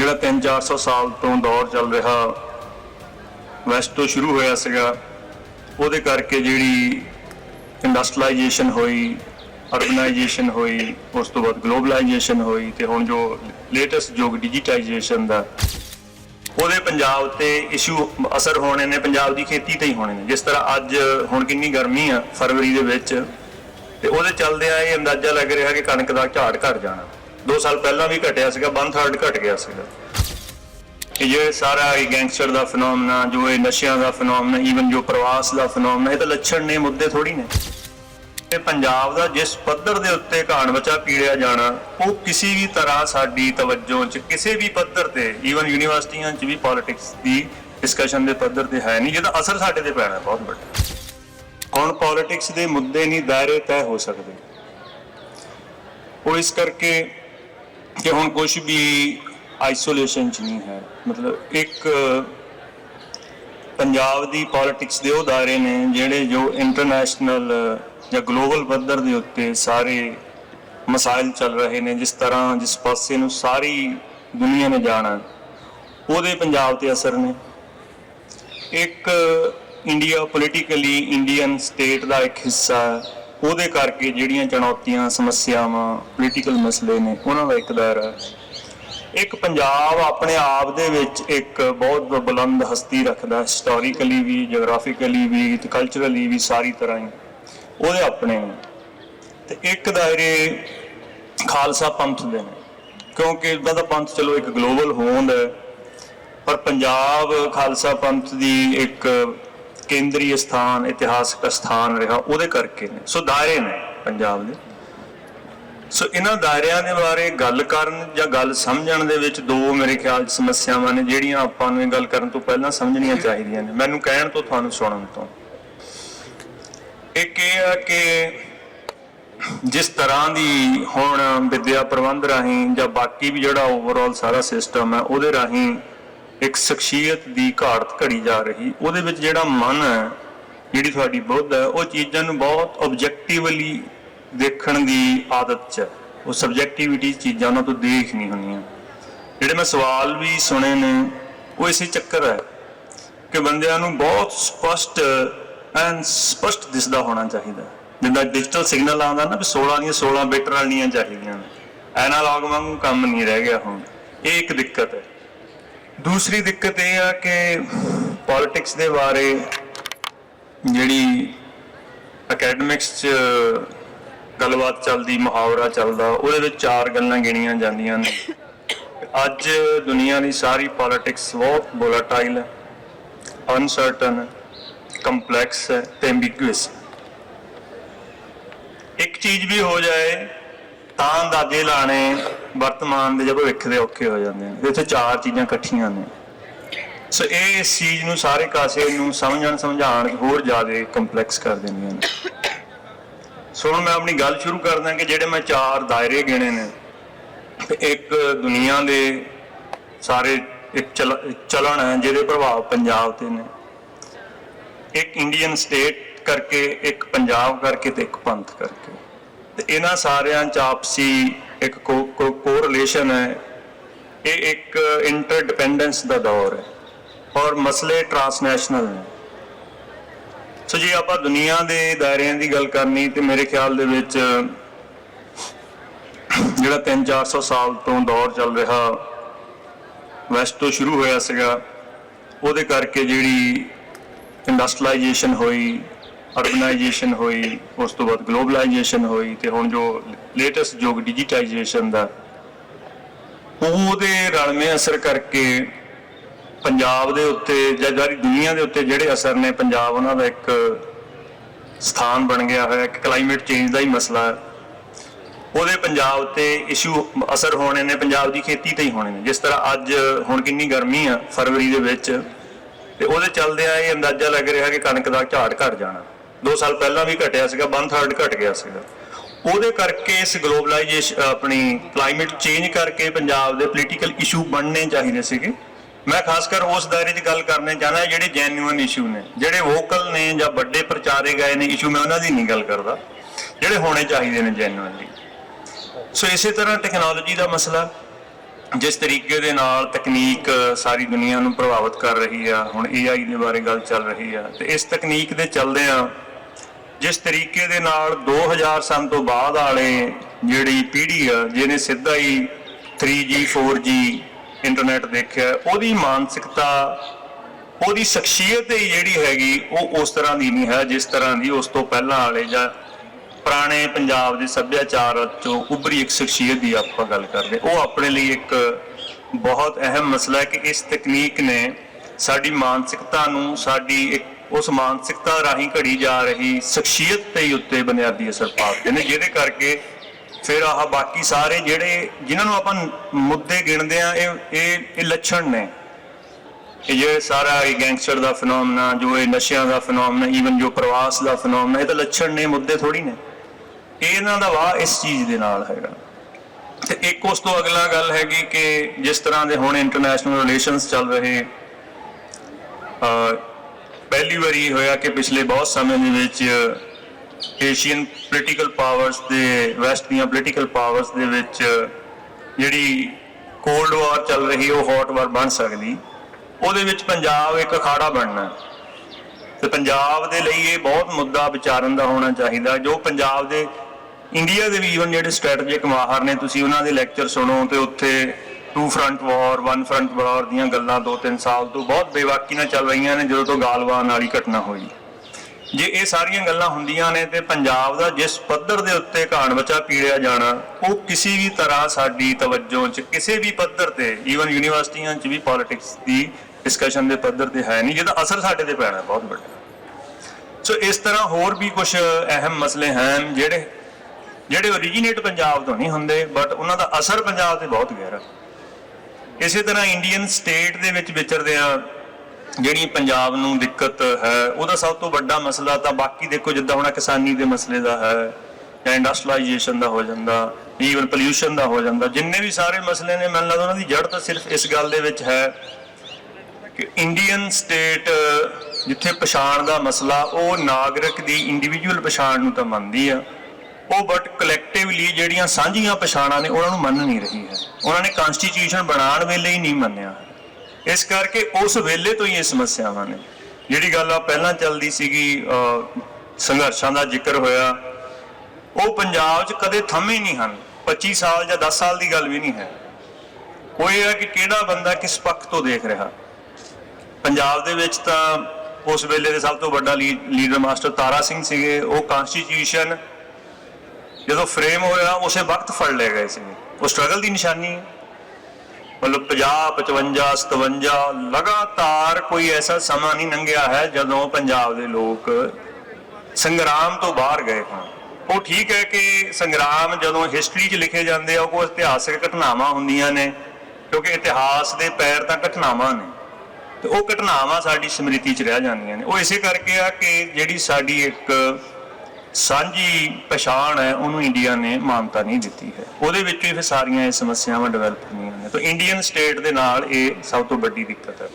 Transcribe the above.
ਜਿਹੜਾ 3-400 ਸਾਲ ਤੋਂ ਦੌਰ ਚੱਲ ਰਿਹਾ, ਵੈਸਟ ਤੋਂ ਸ਼ੁਰੂ ਹੋਇਆ ਸੀਗਾ, ਉਹਦੇ ਕਰਕੇ ਜਿਹੜੀ ਇੰਡਸਟਰੀਲਾਈਜੇਸ਼ਨ ਹੋਈ ਅਰਬਨਾਈਜੇਸ਼ਨ ਹੋਈ, ਉਸ ਤੋਂ ਬਾਅਦ ਗਲੋਬਲਾਈਜੇਸ਼ਨ ਹੋਈ ਤੇ ਹੁਣ ਜੋ ਲੇਟੈਸਟ ਯੁੱਗ ਡਿਜੀਟਾਈਜੇਸ਼ਨ ਦਾ, ਉਹਦੇ ਪੰਜਾਬ ਤੇ ਇਸ਼ੂ ਅਸਰ ਹੋਣੇ ਨੇ, ਪੰਜਾਬ ਦੀ ਖੇਤੀ ਤੇ ਹੀ ਹੋਣੇ ਨੇ। ਜਿਸ ਤਰ੍ਹਾਂ ਅੱਜ ਹੁਣ ਕਿੰਨੀ ਗਰਮੀ ਆ ਫਰਵਰੀ ਦੇ ਵਿੱਚ, ਤੇ ਉਹਦੇ ਚੱਲਦੇ ਆ ਇਹ ਅੰਦਾਜ਼ਾ ਲੱਗ ਰਿਹਾ ਕਿ ਕਣਕ ਦਾ ਝਾੜ ਘਟ ਜਾਣਾ। 2 ਸਾਲ ਪਹਿਲਾਂ ਵੀ ਘਟਿਆ ਸੀਗਾ 1/3 ਘਟ ਗਿਆ ਸੀਗਾ। ਇਹ ਜੇ ਸਾਰਾ ਇਹ ਗੈਂਗਸਟਰ ਦਾ ਫਨੋਮਨਾ ਜੋ ਇਹ ਨਸ਼ਿਆਂ ਦਾ ਫਨੋਮਨਾ ਈਵਨ ਜੋ ਪ੍ਰਵਾਸ ਦਾ ਫਨੋਮਨਾ ਇਹ ਤਾਂ ਲੱਛਣ ਨੇ, ਮੁੱਦੇ ਥੋੜੀ ਨੇ। ਤੇ ਪੰਜਾਬ ਦਾ ਜਿਸ ਪੱਧਰ ਦੇ ਉੱਤੇ ਘਾਣ ਬਚਾ ਪੀੜਿਆ ਜਾਣਾ, ਉਹ ਕਿਸੇ ਵੀ ਤਰ੍ਹਾਂ ਸਾਡੀ ਤਵੱਜੋ ਚ, ਕਿਸੇ ਵੀ ਪੱਧਰ ਤੇ ਈਵਨ ਯੂਨੀਵਰਸਿਟੀਆਂ ਚ ਵੀ ਪੋਲਿਟਿਕਸ ਦੀ ਡਿਸਕਸ਼ਨ ਦੇ ਪੱਧਰ ਤੇ ਹੈ ਨਹੀਂ, ਜਿਹਦਾ ਅਸਰ ਸਾਡੇ ਤੇ ਪੈਣਾ ਬਹੁਤ ਵੱਡਾ। ਹੁਣ ਪੋਲਿਟਿਕਸ ਦੇ ਮੁੱਦੇ ਨਹੀਂ ਦਾਇਰੇ ਤੈਅ ਹੋ ਸਕਦੇ। ਉਹ ਇਸ ਕਰਕੇ ਕਿ ਹੁਣ ਕੁਝ ਵੀ ਆਈਸੋਲੇਸ਼ਨ ਚ ਨਹੀਂ ਹੈ। ਮਤਲਬ ਇੱਕ, ਪੰਜਾਬ ਦੀ ਪੋਲਿਟਿਕਸ ਦੇ ਉਹ ਦਾਇਰੇ ਨੇ ਜਿਹੜੇ ਜੋ ਇੰਟਰਨੈਸ਼ਨਲ ਜਾਂ ਗਲੋਬਲ ਪੱਧਰ ਦੇ ਉੱਤੇ ਸਾਰੇ ਮਸਾਇਲ ਚੱਲ ਰਹੇ ਨੇ, ਜਿਸ ਤਰ੍ਹਾਂ ਜਿਸ ਪਾਸੇ ਨੂੰ ਸਾਰੀ ਦੁਨੀਆ ਨੇ ਜਾਣਾ, ਉਹਦੇ ਪੰਜਾਬ ਤੇ ਅਸਰ ਨੇ। ਇੱਕ ਇੰਡੀਆ ਪੋਲੀਟੀਕਲੀ ਇੰਡੀਅਨ ਸਟੇਟ ਦਾ ਇੱਕ ਹਿੱਸਾ ਹੈ। ਉਹਦੇ ਕਰਕੇ ਜਿਹੜੀਆਂ ਚੁਣੌਤੀਆਂ, ਸਮੱਸਿਆਵਾਂ ਪੋਲੀਟੀਕਲ ਮਸਲੇ ਨੇ, ਉਹਨਾਂ ਦਾ ਇੱਕ ਦਾਇਰਾ ਹੈ। ਇੱਕ ਪੰਜਾਬ ਆਪਣੇ ਆਪ ਦੇ ਵਿੱਚ ਇੱਕ ਬਹੁਤ ਬੁਲੰਦ ਹਸਤੀ ਰੱਖਦਾ ਹਿਸਟੋਰੀਕਲੀ ਵੀ ਜੀਓਗ੍ਰਾਫਿਕਲੀ ਵੀ, ਤੇ ਕਲਚਰਲੀ ਵੀ ਸਾਰੀ ਤਰ੍ਹਾਂ ਹੀ। ਉਹਦੇ ਆਪਣੇ ਨੇ। ਤੇ ਇੱਕ ਦਾਇਰੇ ਖਾਲਸਾ ਪੰਥ ਦੇ ਨੇ। ਕਿਉਂਕਿ ਇਦਾਂ ਦਾ ਪੰਥ ਚਲੋ ਇੱਕ ਗਲੋਬਲ ਹੋਂਦ ਹੈ। ਪਰ ਪੰਜਾਬ ਖਾਲਸਾ ਪੰਥ ਦੀ ਇੱਕ ਕੇਂਦਰੀ ਸਥਾਨ, ਇਤਿਹਾਸਕ ਸਥਾਨ ਰਿਹਾ, ਉਹਦੇ ਕਰਕੇ ਨੇ। ਸੋ ਦਾਇਰੇ ਨੇ ਪੰਜਾਬ ਦੇ। ਸੋ ਇਹਨਾਂ ਦਾਇਰਿਆਂ ਦੇ ਬਾਰੇ ਗੱਲ ਕਰਨ ਜਾਂ ਗੱਲ ਸਮਝਣ ਦੇ ਵਿੱਚ ਦੋ ਮੇਰੇ ਖਿਆਲ 'ਚ ਸਮੱਸਿਆਵਾਂ ਨੇ, ਜਿਹੜੀਆਂ ਆਪਾਂ ਨੂੰ ਇਹ ਗੱਲ ਕਰਨ ਤੋਂ ਪਹਿਲਾਂ ਸਮਝਣੀਆਂ ਚਾਹੀਦੀਆਂ ਨੇ। ਮੈਨੂੰ ਕਹਿਣ ਤੋਂ, ਤੁਹਾਨੂੰ ਸੁਣਨ ਤੋਂ। ਇੱਕ ਇਹ ਆ ਕਿ ਜਿਸ ਤਰ੍ਹਾਂ ਦੀ ਹੁਣ ਵਿਦਿਆ ਪ੍ਰਬੰਧ ਰਾਹੀਂ ਜਾਂ ਬਾਕੀ ਵੀ ਜਿਹੜਾ ਓਵਰਆਲ ਸਾਰਾ ਸਿਸਟਮ ਹੈ, ਉਹਦੇ ਰਾਹੀਂ ਇੱਕ ਸ਼ਖਸੀਅਤ ਦੀ ਘਾਟ ਘੜੀ ਜਾ ਰਹੀ। ਉਹਦੇ ਵਿੱਚ ਜਿਹੜਾ ਮਨ ਹੈ, ਜਿਹੜੀ ਤੁਹਾਡੀ ਬੁੱਧ ਹੈ, ਉਹ ਚੀਜ਼ਾਂ ਨੂੰ ਬਹੁਤ ਆਬਜੈਕਟਿਵਲੀ ਦੇਖਣ ਦੀ ਆਦਤ 'ਚ ਹੈ। ਉਹ ਸਬਜੈਕਟਿਵਿਟੀ ਚੀਜ਼ਾਂ ਉਹਨਾਂ ਤੋਂ ਦੇਖ ਨਹੀਂ ਹੁੰਦੀਆਂ। ਜਿਹੜੇ ਮੈਂ ਸਵਾਲ ਵੀ ਸੁਣੇ ਨੇ, ਉਹ ਇਸੇ ਚੱਕਰ ਹੈ ਕਿ ਬੰਦਿਆਂ ਨੂੰ ਬਹੁਤ ਸਪਸ਼ਟ ਐਨ ਸਪਸ਼ਟ ਦਿਸਦਾ ਹੋਣਾ ਚਾਹੀਦਾ। ਜਿੱਦਾਂ ਡਿਜੀਟਲ ਸਿਗਨਲ ਆਉਂਦਾ ਨਾ ਵੀ 16 ਦੀਆਂ 16 ਬਿਟ ਰਲਣੀਆਂ ਚਾਹੀਦੀਆਂ ਨੇ। ਐਨਾਲੌਗ ਵਾਂਗੂ ਕੰਮ ਨਹੀਂ ਰਹਿ ਗਿਆ ਹੁਣ। ਇਹ ਇੱਕ ਦਿੱਕਤ ਹੈ। ਦੂਸਰੀ ਦਿੱਕਤ ਇਹ ਆ ਕਿ ਪੋਲਿਟਿਕਸ ਦੇ ਬਾਰੇ ਜਿਹੜੀ ਅਕੈਡਮਿਕਸ ਚ ਗੱਲਬਾਤ ਚੱਲਦੀ, ਮੁਹਾਵਰਾ ਚੱਲਦਾ, ਉਹਦੇ ਵਿੱਚ ਚਾਰ ਗੱਲਾਂ ਗਿਣੀਆਂ ਜਾਂਦੀਆਂ ਨੇ। ਅੱਜ ਦੁਨੀਆ ਦੀ ਸਾਰੀ ਪੋਲਿਟਿਕਸ ਬਹੁਤ ਵੋਲਾਟਾਈਲ ਹੈ ਅਨਸਰਟਨ ਕੰਪਲੈਕਸ ਹੈ ਤੇ ਐਂਬੀਗੂਅਸ ਇੱਕ ਚੀਜ਼ ਵੀ ਹੋ ਜਾਏ ਤਾਂ ਅੰਦਾਜ਼ੇ ਲਾਣੇ ਵਰਤਮਾਨ ਦੇ ਜਾਂ ਭਵਿੱਖ ਦੇ ਔਖੇ ਹੋ ਜਾਂਦੇ ਨੇ। ਇੱਥੇ ਚਾਰ ਚੀਜ਼ਾਂ ਇਕੱਠੀਆਂ ਨੇ। ਸੋ ਇਹ ਇਸ ਚੀਜ਼ ਨੂੰ ਸਾਰੇ ਕਾਸੇ ਨੂੰ ਸਮਝਣ, ਸਮਝਾਉਣ, ਹੋਰ ਜ਼ਿਆਦਾ ਕੰਪਲੈਕਸ ਕਰ ਦਿੰਦੀਆਂ ਨੇ। ਸੋ ਹੁਣ ਮੈਂ ਆਪਣੀ ਗੱਲ ਸ਼ੁਰੂ ਕਰਦਾ ਕਿ ਜਿਹੜੇ ਮੈਂ ਚਾਰ ਦਾਇਰੇ ਗਿਣੇ ਨੇ ਇੱਕ ਦੁਨੀਆ ਦੇ ਸਾਰੇ ਇੱਕ ਚਲ- ਚਲਣ ਹੈ, ਜਿਹਦੇ ਪ੍ਰਭਾਵ ਪੰਜਾਬ ਤੇ ਨੇ। ਇੱਕ ਇੰਡੀਅਨ ਸਟੇਟ ਕਰਕੇ, ਇੱਕ ਪੰਜਾਬ ਕਰਕੇ ਤੇ ਇੱਕ ਪੰਥ ਕਰਕੇ। ਤੇ ਇਹਨਾਂ ਸਾਰਿਆਂ ਚ ਆਪਸੀ ਇੱਕ ਕੋਰਿਲੇਸ਼ਨ ਹੈ। ਇਹ ਇੱਕ ਇੰਟਰਡਿਪੈਂਡੈਂਸ ਦਾ ਦੌਰ ਹੈ ਔਰ ਮਸਲੇ ਟਰਾਂਸਨੈਸ਼ਨਲ ਨੇ। ਸੋ ਜੇ ਆਪਾਂ ਦੁਨੀਆ ਦੇ ਦਾਇਰਿਆਂ ਦੀ ਗੱਲ ਕਰਨੀ ਤੇ ਮੇਰੇ ਖਿਆਲ ਦੇ ਵਿੱਚ ਜਿਹੜਾ 3-400 ਸਾਲ ਤੋਂ ਦੌਰ ਚੱਲ ਰਿਹਾ ਵੈਸਟ ਤੋਂ ਸ਼ੁਰੂ ਹੋਇਆ ਸੀਗਾ, ਉਹਦੇ ਕਰਕੇ ਜਿਹੜੀ ਇੰਡਸਟਰੀਲਾਈਜੇਸ਼ਨ ਹੋਈ ਅਰਬਨਾਈਜੇਸ਼ਨ ਹੋਈ, ਉਸ ਤੋਂ ਬਾਅਦ ਗਲੋਬਲਾਈਜੇਸ਼ਨ ਹੋਈ ਤੇ ਹੁਣ ਜੋ ਲੇਟੈਸਟ ਯੁੱਗ ਡਿਜੀਟਾਈਜੇਸ਼ਨ ਦਾ, ਉਹਦੇ ਰਲਵੇਂ ਅਸਰ ਕਰਕੇ ਪੰਜਾਬ ਦੇ ਉੱਤੇ ਜਾਂ ਸਾਰੀ ਦੁਨੀਆ ਦੇ ਉੱਤੇ ਜਿਹੜੇ ਅਸਰ ਨੇ, ਪੰਜਾਬ ਉਹਨਾਂ ਦਾ ਇੱਕ ਸਥਾਨ ਬਣ ਗਿਆ ਹੋਇਆ, ਇੱਕ ਕਲਾਈਮੇਟ ਚੇਂਜ ਦਾ ਹੀ ਮਸਲਾ। ਹੈ ਉਹਦੇ ਪੰਜਾਬ ਤੇ ਇਸ਼ੂ ਅਸਰ ਹੋਣੇ ਨੇ, ਪੰਜਾਬ ਦੀ ਖੇਤੀ ਤੇ ਹੀ ਹੋਣੇ ਨੇ। ਜਿਸ ਤਰ੍ਹਾਂ ਅੱਜ ਹੁਣ ਕਿੰਨੀ ਗਰਮੀ ਆ ਫਰਵਰੀ ਦੇ ਵਿੱਚ, ਤੇ ਉਹਦੇ ਚੱਲਦੇ ਆ ਇਹ ਅੰਦਾਜ਼ਾ ਲੱਗ ਰਿਹਾ ਕਿ ਕਣਕ ਦਾ ਝਾੜ ਘਟ ਜਾਣਾ। 2 ਸਾਲ ਪਹਿਲਾਂ ਵੀ ਘਟਿਆ ਸੀਗਾ 1/3 ਘਟ ਗਿਆ ਸੀਗਾ। ਉਹਦੇ ਕਰਕੇ ਇਸ ਗਲੋਬਲਾਈਜੇਸ਼ਨ ਆਪਣੀ ਕਲਾਈਮੇਟ ਚੇਂਜ ਕਰਕੇ ਪੰਜਾਬ ਦੇ ਪੋਲੀਟੀਕਲ ਇਸ਼ੂ ਬਣਨੇ ਚਾਹੀਦੇ ਸੀਗੇ। ਮੈਂ ਖਾਸ ਕਰ ਉਸ ਦਾਇਰੇ 'ਚ ਗੱਲ ਕਰਨੇ ਚਾਹਨਾ, ਜਿਹੜੇ ਜੈਨੂਇਨ ਇਸ਼ੂ ਨੇ, ਜਿਹੜੇ ਵੋਕਲ ਨੇ ਜਾਂ ਵੱਡੇ ਪ੍ਰਚਾਰੇ ਗਏ ਨੇ ਇਸ਼ੂ ਮੈਂ ਉਹਨਾਂ ਦੀ ਨਹੀਂ ਗੱਲ ਕਰਦਾ। ਜਿਹੜੇ ਹੋਣੇ ਚਾਹੀਦੇ ਨੇ ਜੈਨੂਇਨਲੀ ਸੋ ਇਸੇ ਤਰ੍ਹਾਂ ਟੈਕਨੋਲੋਜੀ ਦਾ ਮਸਲਾ, ਜਿਸ ਤਰੀਕੇ ਦੇ ਨਾਲ ਤਕਨੀਕ ਸਾਰੀ ਦੁਨੀਆ ਨੂੰ ਪ੍ਰਭਾਵਿਤ ਕਰ ਰਹੀ ਆ, ਹੁਣ AI ਦੇ ਬਾਰੇ ਗੱਲ ਚੱਲ ਰਹੀ ਆ, ਤੇ ਇਸ ਤਕਨੀਕ ਦੇ ਚੱਲਦੇ ਆ ਜਿਸ ਤਰੀਕੇ ਦੇ ਨਾਲ 2000 ਸਾਲ ਤੋਂ ਬਾਅਦ ਵਾਲੇ ਜਿਹੜੀ ਪੀੜ੍ਹੀ ਆ, ਜਿਹਨੇ ਸਿੱਧਾ ਹੀ 3G 4G ਇੰਟਰਨੈਟ ਦੇਖਿਆ, ਉਹਦੀ ਮਾਨਸਿਕਤਾ, ਉਹਦੀ ਸ਼ਖਸੀਅਤ ਹੀ ਜਿਹੜੀ ਹੈਗੀ, ਉਹ ਉਸ ਤਰ੍ਹਾਂ ਦੀ ਨਹੀਂ ਹੈ, ਜਿਸ ਤਰ੍ਹਾਂ ਦੀ ਉਸ ਤੋਂ ਪਹਿਲਾਂ ਵਾਲੇ ਜਾਂ ਪੁਰਾਣੇ ਪੰਜਾਬ ਦੇ ਸੱਭਿਆਚਾਰ ਚੋਂ ਉੱਭਰੀ ਇੱਕ ਸ਼ਖਸੀਅਤ ਦੀ ਆਪਾਂ ਗੱਲ ਕਰਦੇ ਉਹ ਆਪਣੇ ਲਈ ਇੱਕ ਬਹੁਤ ਅਹਿਮ ਮਸਲਾ ਹੈ ਕਿ ਇਸ ਤਕਨੀਕ ਨੇ ਸਾਡੀ ਮਾਨਸਿਕਤਾ ਨੂੰ, ਸਾਡੀ ਇੱਕ ਉਸ ਮਾਨਸਿਕਤਾ ਰਾਹੀਂ ਘੜੀ ਜਾ ਰਹੀ ਸ਼ਖਸੀਅਤ ਤੇ ਉੱਤੇ ਬੁਨਿਆਦੀ ਅਸਰ ਪਾਉਂਦੇ ਨੇ, ਜਿਹਦੇ ਕਰਕੇ ਫਿਰ ਆਹ ਬਾਕੀ ਸਾਰੇ ਜਿਹੜੇ ਜਿਨ੍ਹਾਂ ਨੂੰ ਆਪਾਂ ਮੁੱਦੇ ਗਿਣਦੇ ਆ ਇਹ ਇਹ ਇਹ ਲੱਛਣ ਨੇ। ਕਿ ਇਹ ਸਾਰਾ ਇਹ ਗੈਂਗਸਟਰ ਦਾ ਫਨੋਮਨਾ ਜੋ ਇਹ ਨਸ਼ਿਆਂ ਦਾ ਫਨੋਮਨਾ ਈਵਨ ਜੋ ਪ੍ਰਵਾਸ ਦਾ ਫਨੋਮਨਾ ਇਹ ਤਾਂ ਲੱਛਣ ਨੇ, ਮੁੱਦੇ ਥੋੜੀ ਨੇ। ਇਹਨਾਂ ਦਾ ਵਾਹ ਇਸ ਚੀਜ਼ ਦੇ ਨਾਲ ਹੈਗਾ। ਤੇ ਇੱਕ ਉਸ ਤੋਂ ਅਗਲਾ ਗੱਲ ਹੈਗੀ ਕਿ ਜਿਸ ਤਰ੍ਹਾਂ ਦੇ ਹੁਣ ਇੰਟਰਨੈਸ਼ਨਲ ਰਿਲੇਸ਼ਨਸ ਚੱਲ ਰਹੇ ਪਹਿਲੀ ਵਾਰੀ ਹੋਇਆ ਕਿ ਪਿਛਲੇ ਬਹੁਤ ਸਮੇਂ ਦੇ ਵਿੱਚ ਏਸ਼ੀਅਨ ਪੋਲੀਟੀਕਲ ਪਾਵਰਸ ਦੇ ਵੈਸਟ ਦੀਆਂ ਪੋਲੀਟੀਕਲ ਪਾਵਰਸ ਦੇ ਵਿੱਚ ਜਿਹੜੀ ਕੋਲਡ ਵਾਰ ਚੱਲ ਰਹੀ, ਉਹ ਹੌਟ ਵਾਰ ਬਣ ਸਕਦੀ ਉਹਦੇ ਵਿੱਚ ਪੰਜਾਬ ਇੱਕ ਅਖਾੜਾ ਬਣਨਾ ਹੈ। ਤੇ ਪੰਜਾਬ ਦੇ ਲਈ ਇਹ ਬਹੁਤ ਮੁੱਦਾ ਵਿਚਾਰਨ ਦਾ ਹੋਣਾ ਚਾਹੀਦਾ, ਜੋ ਪੰਜਾਬ ਦੇ ਇੰਡੀਆ ਦੇ ਵੀ ਈਵਨ ਜਿਹੜੇ ਸਟ੍ਰੈਟਜਿਕ ਮਾਹਰ ਨੇ, ਤੁਸੀਂ ਉਹਨਾਂ ਦੇ ਲੈਕਚਰ ਸੁਣੋ ਤੇ ਉੱਥੇ two front war one front war ਦੀਆਂ ਗੱਲਾਂ ਦੋ ਤਿੰਨ ਸਾਲ ਤੋਂ ਬਹੁਤ ਬੇਵਾਕੀ ਨਾਲ ਚੱਲ ਰਹੀਆਂ ਨੇ ਜਦੋਂ ਤੋਂ ਗਾਲਵਾਨ ਵਾਲੀ ਘਟਨਾ ਹੋਈ। ਜੇ ਇਹ ਸਾਰੀਆਂ ਗੱਲਾਂ ਹੁੰਦੀਆਂ ਨੇ ਤੇ ਪੰਜਾਬ ਦਾ ਜਿਸ ਪੱਧਰ ਦੇ ਉੱਤੇ ਘਾਣ ਬਚਾ ਪੀੜਿਆ ਜਾਣਾ, ਉਹ ਕਿਸੇ ਵੀ ਤਰ੍ਹਾਂ ਸਾਡੀ ਤਵੱਜੋ 'ਚ, ਕਿਸੇ ਵੀ ਪੱਧਰ ਤੇ ਈਵਨ ਯੂਨੀਵਰਸਿਟੀਆਂ 'ਚ ਵੀ ਪੋਲਿਟਿਕਸ ਦੀ ਡਿਸਕਸ਼ਨ ਦੇ ਪੱਧਰ ਤੇ ਹੈ ਨਹੀਂ, ਜਿਹਦਾ ਅਸਰ ਸਾਡੇ ਤੇ ਪੈਣਾ ਬਹੁਤ ਵੱਡਾ। ਸੋ ਇਸ ਤਰ੍ਹਾਂ ਹੋਰ ਵੀ ਕੁਝ ਅਹਿਮ ਮਸਲੇ ਹਨ ਜਿਹੜੇ ਜਿਹੜੇ ਓਰੀਜੀਨੇਟ ਪੰਜਾਬ ਤੋਂ ਨਹੀਂ ਹੁੰਦੇ ਬਟ ਉਹਨਾਂ ਦਾ ਅਸਰ ਪੰਜਾਬ ਤੇ ਬਹੁਤ ਗਹਿਰਾ। ਇਸੇ ਤਰ੍ਹਾਂ ਇੰਡੀਅਨ ਸਟੇਟ ਦੇ ਵਿੱਚ ਵਿਚਰਦਿਆਂ ਜਿਹੜੀ ਪੰਜਾਬ ਨੂੰ ਦਿੱਕਤ ਹੈ, ਉਹਦਾ ਸਭ ਤੋਂ ਵੱਡਾ ਮਸਲਾ ਤਾਂ ਬਾਕੀ ਦੇਖੋ ਜਿੱਦਾਂ ਹੁਣ ਕਿਸਾਨੀ ਦੇ ਮਸਲੇ ਦਾ ਹੈ, ਜਾਂ ਇੰਡਸਟਰੀਲਾਈਜੇਸ਼ਨ ਦਾ ਹੋ ਜਾਂਦਾ ਈਵਨ ਪੋਲਿਊਸ਼ਨ ਦਾ ਹੋ ਜਾਂਦਾ, ਜਿੰਨੇ ਵੀ ਸਾਰੇ ਮਸਲੇ ਨੇ, ਮੈਨੂੰ ਲੱਗਦਾ ਉਹਨਾਂ ਦੀ ਜੜ ਤਾਂ ਸਿਰਫ ਇਸ ਗੱਲ ਦੇ ਵਿੱਚ ਹੈ ਕਿ ਇੰਡੀਅਨ ਸਟੇਟ ਜਿੱਥੇ ਪਛਾਣ ਦਾ ਮਸਲਾ, ਉਹ ਨਾਗਰਿਕ ਦੀ ਇੰਡੀਵਿਜੂਅਲ ਪਛਾਣ ਨੂੰ ਤਾਂ ਮੰਨਦੀ ਆ। ਉਹ ਬਟ ਕਲੈਕਟਿਵਲੀ ਜਿਹੜੀਆਂ ਸਾਂਝੀਆਂ ਪਛਾਣਾਂ ਨੇ ਉਹਨਾਂ ਨੂੰ ਮੰਨ ਨਹੀਂ ਰਹੀ ਹੈ। ਉਹਨਾਂ ਨੇ ਕਨਸਟੀਟਿਊਸ਼ਨ ਬਣਾਉਣ ਵੇਲੇ ਹੀ ਨਹੀਂ ਮੰਨਿਆ। ਇਸ ਕਰਕੇ ਉਸ ਵੇਲੇ ਤੋਂ ਹੀ ਇਹ ਸਮੱਸਿਆਵਾਂ ਨੇ। ਜਿਹੜੀ ਗੱਲ ਆ, ਪਹਿਲਾਂ ਚੱਲਦੀ ਸੀਗੀ ਸੰਘਰਸ਼ਾਂ ਦਾ ਜ਼ਿਕਰ ਹੋਇਆ। ਉਹ ਪੰਜਾਬ 'ਚ ਕਦੇ ਥੰਮੇ ਨਹੀਂ ਹਨ। 25 ਸਾਲ ਜਾਂ 10 ਸਾਲ ਦੀ ਗੱਲ ਵੀ ਨਹੀਂ ਹੈ। ਉਹ ਇਹ ਹੈ ਕਿ ਕਿਹੜਾ ਬੰਦਾ ਕਿਸ ਪੱਖ ਤੋਂ ਦੇਖ ਰਿਹਾ। ਪੰਜਾਬ ਦੇ ਵਿੱਚ ਤਾਂ ਉਸ ਵੇਲੇ ਦੇ ਸਭ ਤੋਂ ਵੱਡਾ ਲੀ- ਲੀਡਰ ਮਾਸਟਰ ਤਾਰਾ ਸਿੰਘ ਸੀਗੇ। ਉਹ ਕਨਸਟੀਟਿਊਸ਼ਨ ਜਦੋਂ ਫਰੇਮ ਹੋਇਆ, ਉਸੇ ਵਕਤ ਫੜ ਲਏ ਗਏ ਸੀ। ਉਹ ਸਟਰਗਲ ਦੀ ਨਿਸ਼ਾਨੀ ਹੈ। ਮਤਲਬ 50 55 57 ਲਗਾਤਾਰ ਕੋਈ ਐਸਾ ਸਮਾਂ ਨਹੀਂ ਲੰਘਿਆ ਹੈ ਜਦੋਂ ਪੰਜਾਬ ਦੇ ਲੋਕ ਸੰਗਰਾਮ ਤੋਂ ਬਾਹਰ ਗਏ ਹੋਣ। ਉਹ ਠੀਕ ਹੈ ਕਿ ਸੰਗਰਾਮ ਜਦੋਂ ਹਿਸਟਰੀ 'ਚ ਲਿਖੇ ਜਾਂਦੇ ਆ, ਉਹ ਕੋਈ ਇਤਿਹਾਸਕ ਘਟਨਾਵਾਂ ਹੁੰਦੀਆਂ ਨੇ, ਕਿਉਂਕਿ ਇਤਿਹਾਸ ਦੇ ਪੈਰ ਤਾਂ ਘਟਨਾਵਾਂ ਨੇ। ਤੇ ਉਹ ਘਟਨਾਵਾਂ ਸਾਡੀ ਸਮ੍ਰਿਤੀ 'ਚ ਰਹਿ ਜਾਂਦੀਆਂ ਨੇ। ਉਹ ਇਸੇ ਕਰਕੇ ਆ ਕਿ ਜਿਹੜੀ ਸਾਡੀ ਇੱਕ ਸਾਂਝੀ ਪਛਾਣ ਹੈ, ਉਹਨੂੰ ਇੰਡੀਆ ਨੇ ਮਾਨਤਾ ਨਹੀਂ ਦਿੱਤੀ ਹੈ। ਉਹਦੇ ਵਿੱਚ ਹੀ ਫਿਰ ਸਾਰੀਆਂ ਇਹ ਸਮੱਸਿਆਵਾਂ ਡਿਵੈਲਪ ਹੋਈਆਂ ਨੇ। ਤਾਂ ਇੰਡੀਅਨ ਸਟੇਟ ਦੇ ਨਾਲ ਇਹ ਸਭ ਤੋਂ ਵੱਡੀ ਦਿੱਕਤ ਹੈ।